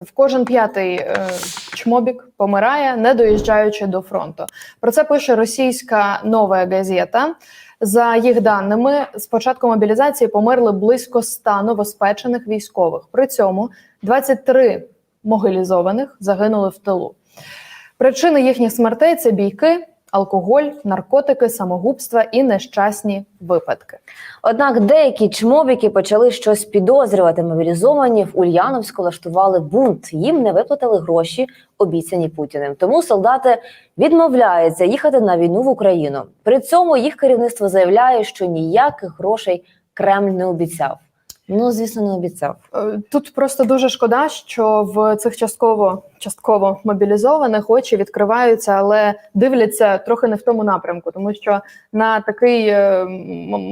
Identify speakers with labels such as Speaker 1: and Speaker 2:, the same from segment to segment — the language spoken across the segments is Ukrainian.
Speaker 1: В кожен п'ятий е, чмобік помирає, не доїжджаючи до фронту. Про це пише російська нова газета. За їх даними, з початку мобілізації померли близько 100 новоспечених військових. При цьому 23 могилізованих загинули в тилу. Причини їхніх смертей це бійки, алкоголь, наркотики, самогубства і нещасні випадки.
Speaker 2: Однак деякі чмобіки почали щось підозрювати. Мобілізовані в Ульяновську влаштували бунт. Їм не виплатили гроші, обіцяні Путіним. Тому солдати відмовляються їхати на війну в Україну. При цьому їх керівництво заявляє, що ніяких грошей Кремль не обіцяв. Ну, звісно, не обіцяв.
Speaker 1: Е, Тут просто дуже шкода, що в цих частково частково мобілізованих очі відкриваються, але дивляться трохи не в тому напрямку, тому що на такий е,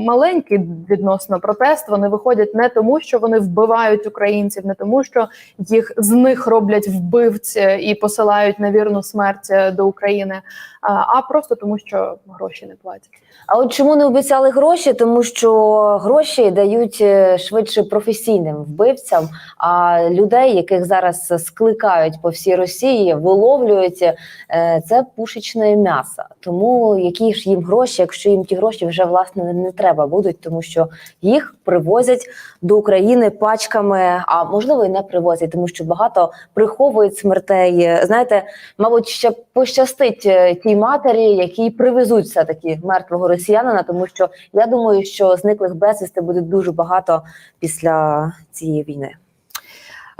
Speaker 1: маленький відносно протест вони виходять не тому, що вони вбивають українців, не тому, що їх з них роблять вбивці і посилають на вірну смерть е, до України, а, просто тому, що гроші не платять.
Speaker 2: А от чому не обіцяли гроші? Тому що гроші дають е, швидше професійним вбивцям, а людей, яких зараз скликають по всій Росії, виловлюють е, це пушечне м'ясо. Тому які ж їм гроші, якщо їм ті гроші вже власне не треба будуть, тому що їх привозять до України пачками, а можливо і не привозять, тому що багато приховують смертей. Знаєте, мабуть, ще пощастить е, тій матері, які привезуть все таки мертвого росіянина, тому що я думаю, що зниклих безвісти буде дуже багато після цієї війни.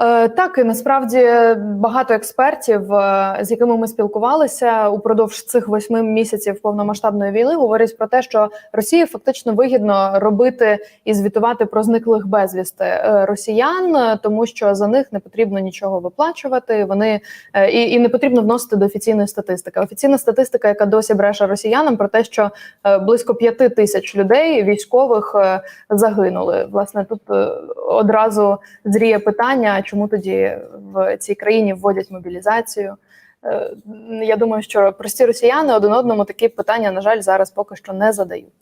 Speaker 1: Е, Так, і насправді багато експертів, е, з якими ми спілкувалися упродовж цих восьми місяців повномасштабної війни, говорять про те, що Росії фактично вигідно робити і звітувати про зниклих безвісти е, росіян, тому що за них не потрібно нічого виплачувати. Вони і, і не потрібно вносити до офіційної статистики. Офіційна статистика, яка досі бреше росіянам, про те, що близько п'яти тисяч людей військових загинули. Власне, тут одразу зріє питання, чому тоді в цій країні вводять мобілізацію. Е, Я думаю, що прості росіяни один одному такі питання, на жаль, зараз поки що не задають.